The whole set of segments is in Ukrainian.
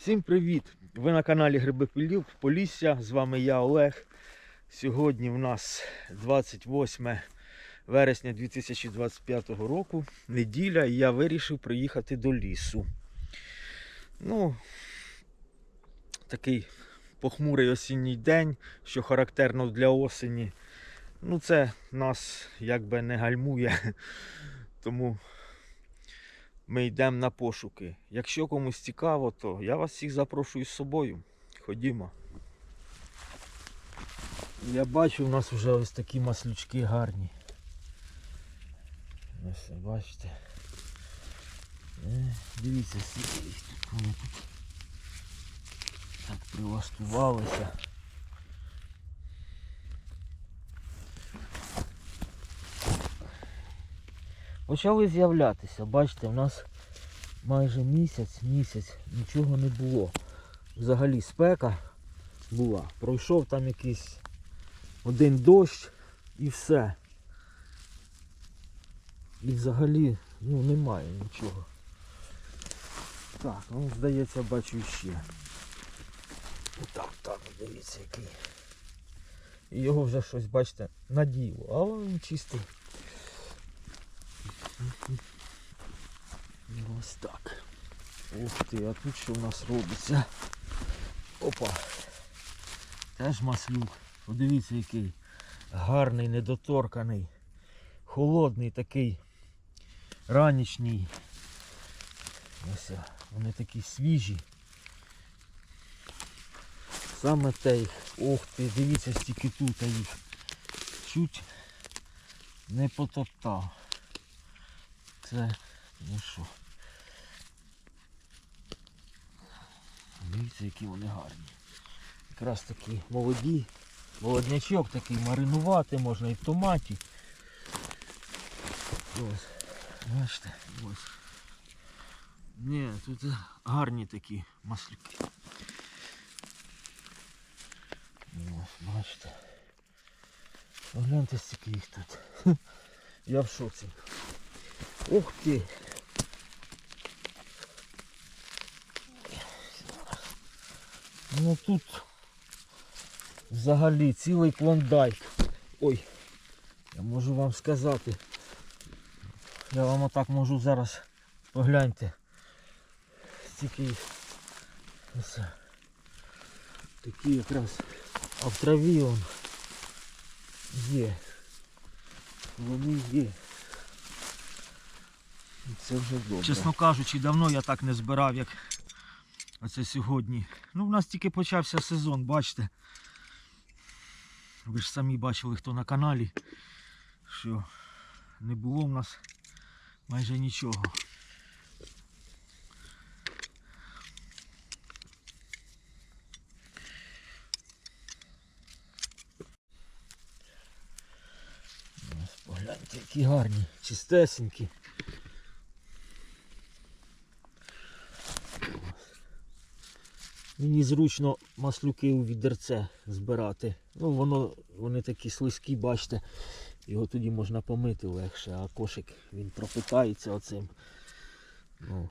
Всім привіт! Ви на каналі Гриби Полів- Полісся. З вами я Олег. Сьогодні в нас 28 вересня 2025 року, неділя, і я вирішив приїхати до лісу. Ну, такий похмурий осінній день, що характерно для осені. Ну, це нас якби не гальмує. Тому ми йдемо на пошуки. Якщо комусь цікаво, то я вас всіх запрошую з собою. Ходімо. Я бачу, у нас вже ось такі маслючки гарні. Ось, бачите. Е, Дивіться, скільки їх тут так прилаштувалися. Почали з'являтися, бачите, у нас майже місяць, місяць нічого не було. Взагалі спека була. Пройшов там якийсь один дощ і все. І взагалі ну, немає нічого. Так, ну здається, бачу ще. Так, так, дивіться який. І його вже щось, бачите, наділо, але він чистий. Ось так. Ух ти, а тут що в нас робиться? Опа. Теж маслюк. Подивіться який. Гарний, недоторканий. Холодний такий. Ранішній. Ось вони такі свіжі. Саме те їх. Ох ти, дивіться, стільки тут їх. Чуть не потоптав. Це ну що. Дивіться, які вони гарні. Якраз такі молоді. Молоднячок такий маринувати можна і в томаті. Ось. Бачите, ось. Ні, тут гарні такі маслюки. Ось, бачите. Погляньте, стільки їх тут. Я в шоці. Ух ти! Ну тут взагалі цілий клондайк. Ой, я можу вам сказати. Я вам отак можу зараз погляньте. Стільки їх. Ось. Такі якраз. А в траві он є. Вони є. Це вже добре. Чесно кажучи, давно я так не збирав, як оце сьогодні. Ну, в нас тільки почався сезон, бачите. Ви ж самі бачили, хто на каналі, що не було в нас майже нічого. Погляньте, які гарні, чистесенькі. Мені зручно маслюки у відерце збирати. Ну, воно, вони такі слизькі, бачите. Його тоді можна помити легше, а кошик він пропитається оцим. Ну,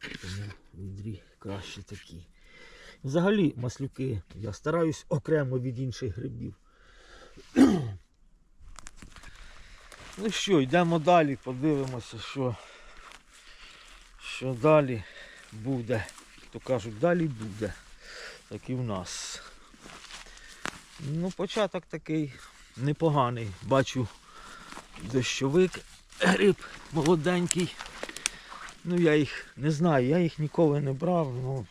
тому відрі краще такі. Взагалі маслюки я стараюсь окремо від інших грибів. Ну що, йдемо далі, подивимося, що, що далі буде. То кажуть, далі буде. Так і в нас. Ну, початок такий непоганий. Бачу дощовик, гриб молоденький. Ну я їх не знаю, я їх ніколи не брав, ну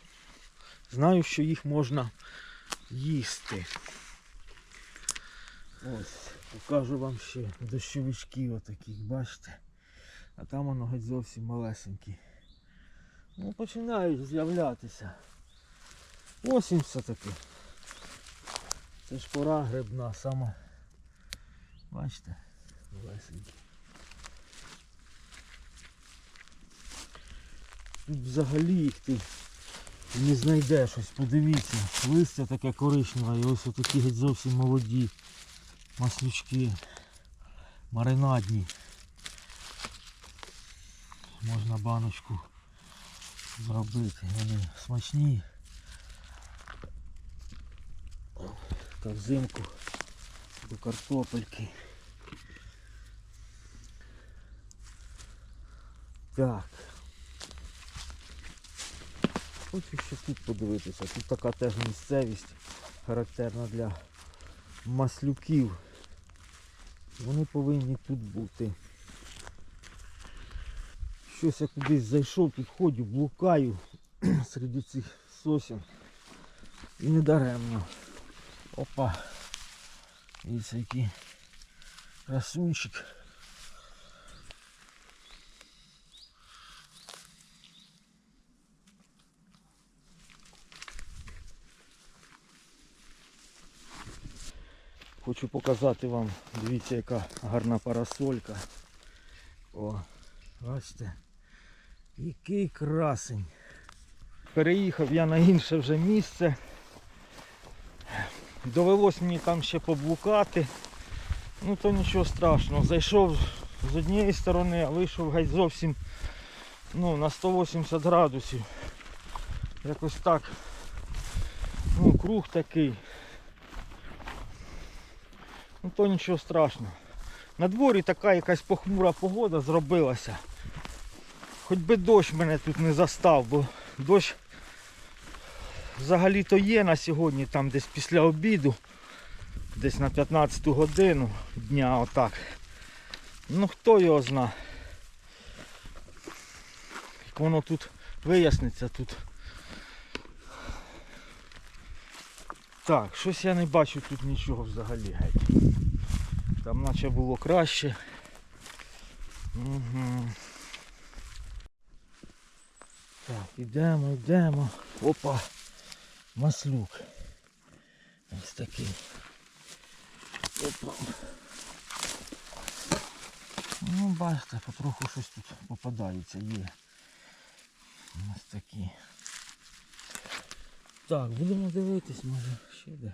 знаю, що їх можна їсти. Ось, покажу вам ще дощовички отаких, бачите. А там воно геть зовсім малесенькі. Ну, починають з'являтися. Осінь все-таки. Це ж пора грибна сама. Бачите? Малесенькі. Тут взагалі їх ти не знайдеш ось, подивіться. Листя таке коричневе і ось отакі геть зовсім молоді маслючки. Маринадні. Можна баночку зробити. Вони смачні. Та взимку до картопельки. Так. Хочу ще тут подивитися. Тут така теж місцевість характерна для маслюків. Вони повинні тут бути. Щось я кудись зайшов, підходжу, блукаю серед цих сосен. І не даремно. Опа. Дивіться, який красунчик. Хочу показати вам, дивіться, яка гарна парасолька. О, бачите, який красень. Переїхав я на інше вже місце. Довелось мені там ще поблукати. Ну то нічого страшного. Зайшов з однієї сторони, а вийшов геть зовсім ну, на 180 градусів. Якось так. Ну, круг такий. Ну то нічого страшного. На дворі така якась похмура погода зробилася. Хоч би дощ мене тут не застав, бо дощ взагалі-то є на сьогодні, там десь після обіду, десь на 15 годину дня отак. Ну хто його зна. Як воно тут виясниться тут. Так, щось я не бачу тут нічого взагалі геть. Там наче було краще. Угу. Так, ідемо, йдемо. Опа, маслюк. Ось такий. Опа. Ну, бачите, потроху щось тут попадається, є. Ось такі. Так, будемо дивитись, може ще де.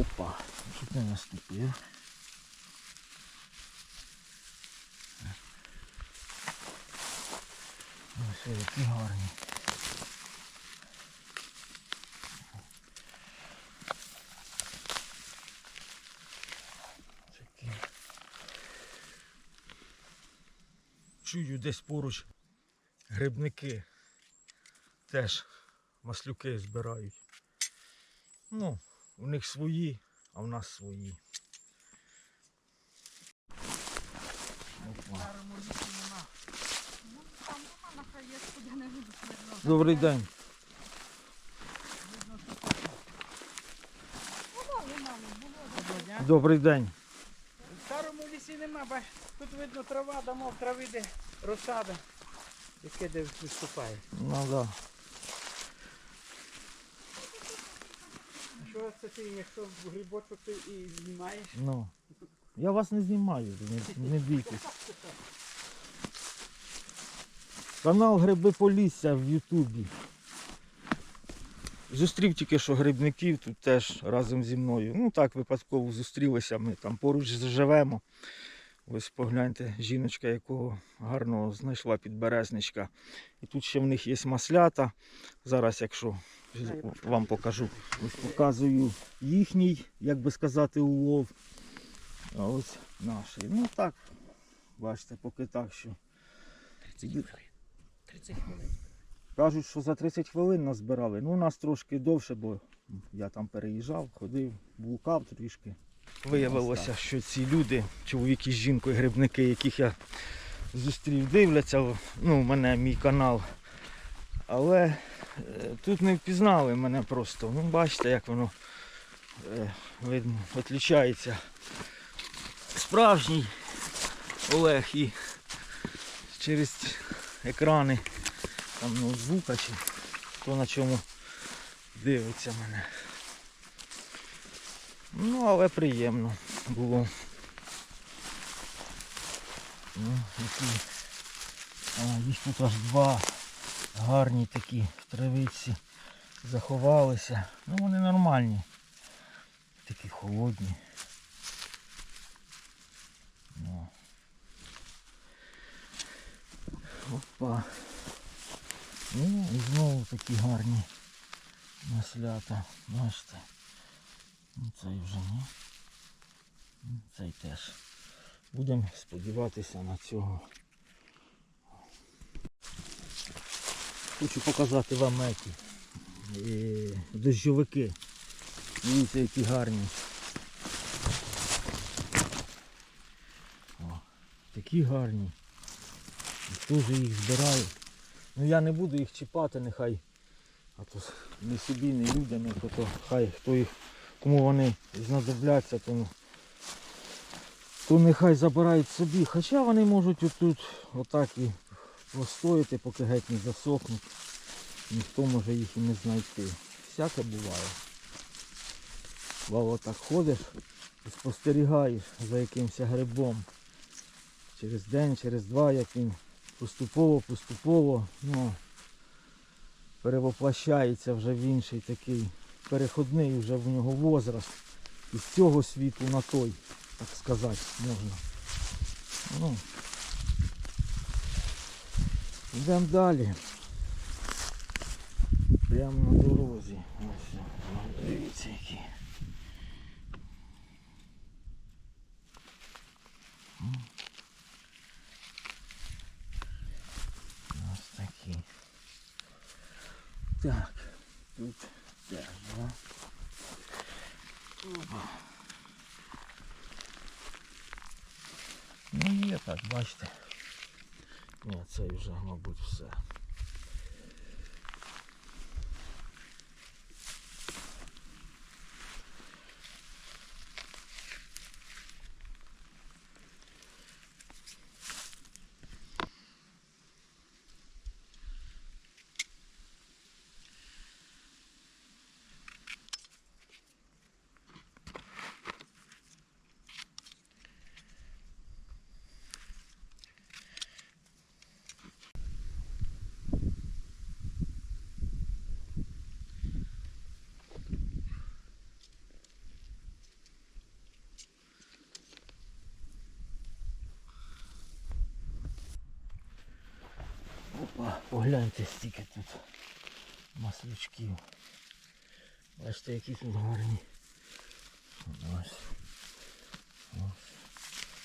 Опа, тут не наступив. Ось які гарні. Такі. Чую десь поруч грибники теж маслюки збирають. Ну, у них свої, а в нас свої. Опа. Добрий день. Добрий день. В старому лісі нема, бач, тут видно трава, дамо в трави де розсада, яке де виступає. Ну да. Що це ти, якщо грибочок ти і знімаєш? Ну. Я вас не знімаю, не, не бійтесь. Канал Гриби Полісся в Ютубі. Зустрів тільки що грибників тут теж разом зі мною. Ну так випадково зустрілися, ми там поруч живемо. Ось погляньте, жіночка, якого гарного знайшла підберезничка. І тут ще в них є маслята. Зараз, якщо вам покажу, ось показую їхній, як би сказати, улов. А ось наші. Ну так, бачите, поки так що. 30 хвилин. Кажуть, що за 30 хвилин нас збирали. Ну, у нас трошки довше, бо я там переїжджав, ходив, блукав трішки. Виявилося, що ці люди, чоловіки з жінкою, грибники, яких я зустрів, дивляться, ну, мене, мій канал. Але е, тут не впізнали мене просто. Ну, бачите, як воно е, видно, відлічається. Справжній Олег і через екрани там ноутбука чи хто на чому дивиться мене. Ну, але приємно було. Ну, які. А, їх тут аж два гарні такі травиці заховалися. Ну вони нормальні. Такі холодні. Опа. Ну, і знову такі гарні маслята. Бачите. Ну, Цей вже ні. Ну, Цей теж. Будемо сподіватися на цього. Хочу показати вам еті. е, Дощовики. Дивіться, які гарні. О, такі гарні. Теж їх збираю. Ну я не буду їх чіпати, нехай. А то не собі, не людям, то, то хай хто їх, кому вони знадобляться, то, ну, то нехай забирають собі. Хоча вони можуть отут отак і постояти, поки геть не засохнуть. Ніхто може їх і не знайти. Всяке буває. Бо так ходиш і спостерігаєш за якимось грибом. Через день, через два, як поступово, поступово ну, перевоплощається вже в інший такий переходний вже в нього возраст. Із цього світу на той, так сказати, можна. Ну, йдемо далі. Прямо на дорозі. Ось, о, дивіться які. М. Ось такі. Так, тут теж, да? Опа. Ну є так, бачите. Ні, це вже, мабуть, все. Опа, погляньте стільки тут маслючків. Бачите, які тут гарні. Ось. Ось.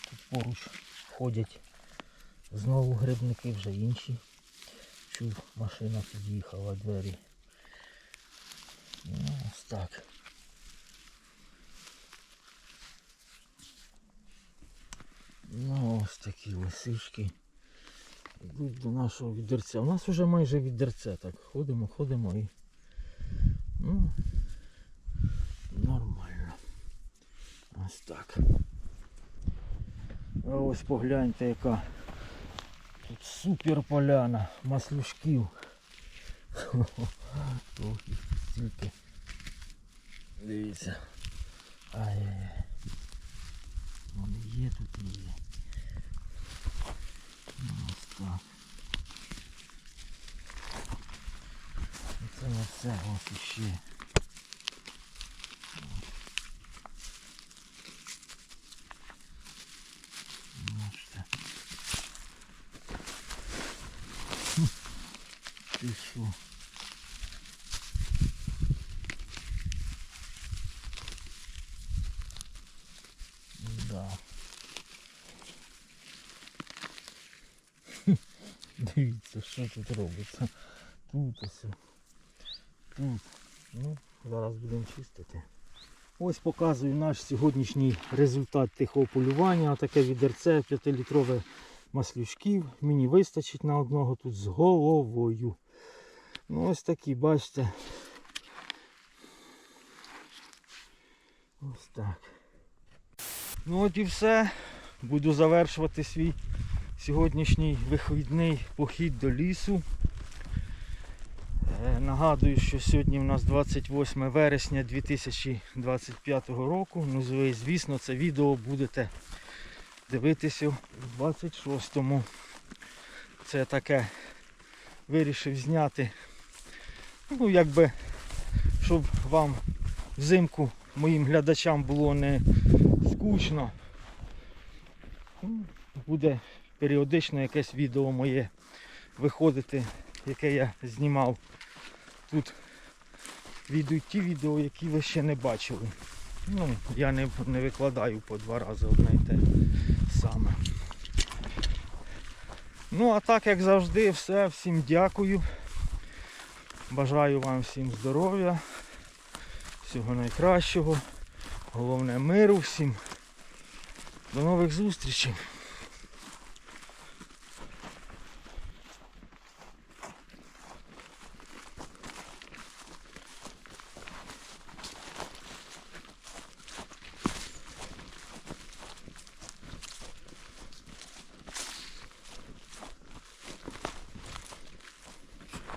Тут поруч ходять знову грибники, вже інші. Чув, машина під'їхала двері. Ну, ось так. Ну ось такі лисички. Йдуть до нашого відерця. У нас вже майже відерце. Так, ходимо, ходимо і. Ну, нормально. Ось так. Ось погляньте, яка тут супер поляна тут стільки. Дивіться. Ай-яй-яй. Вони є тут і є. Так. Це не все, ось іще. Ти що? Да. Дивіться, що тут робиться. Тут ось. Тут. Ну, зараз будемо чистити. Ось показую наш сьогоднішній результат тихого полювання. Таке відерце 5-літрове маслючків. Мені вистачить на одного тут з головою. Ну ось такі, бачите. Ось так. Ну от і все. Буду завершувати свій сьогоднішній вихідний похід до лісу. Е, Нагадую, що сьогодні в нас 28 вересня 2025 року. Ну, звісно, це відео будете дивитися у 26-му. Це таке вирішив зняти. Ну, якби, щоб вам взимку моїм глядачам було не скучно. Ну, Буде періодично якесь відео моє виходити, яке я знімав. Тут відійдуть ті відео, які ви ще не бачили. Ну, я не, не викладаю по два рази одне і те саме. Ну, а так, як завжди, все. Всім дякую. Бажаю вам всім здоров'я, всього найкращого. Головне миру всім. До нових зустрічей.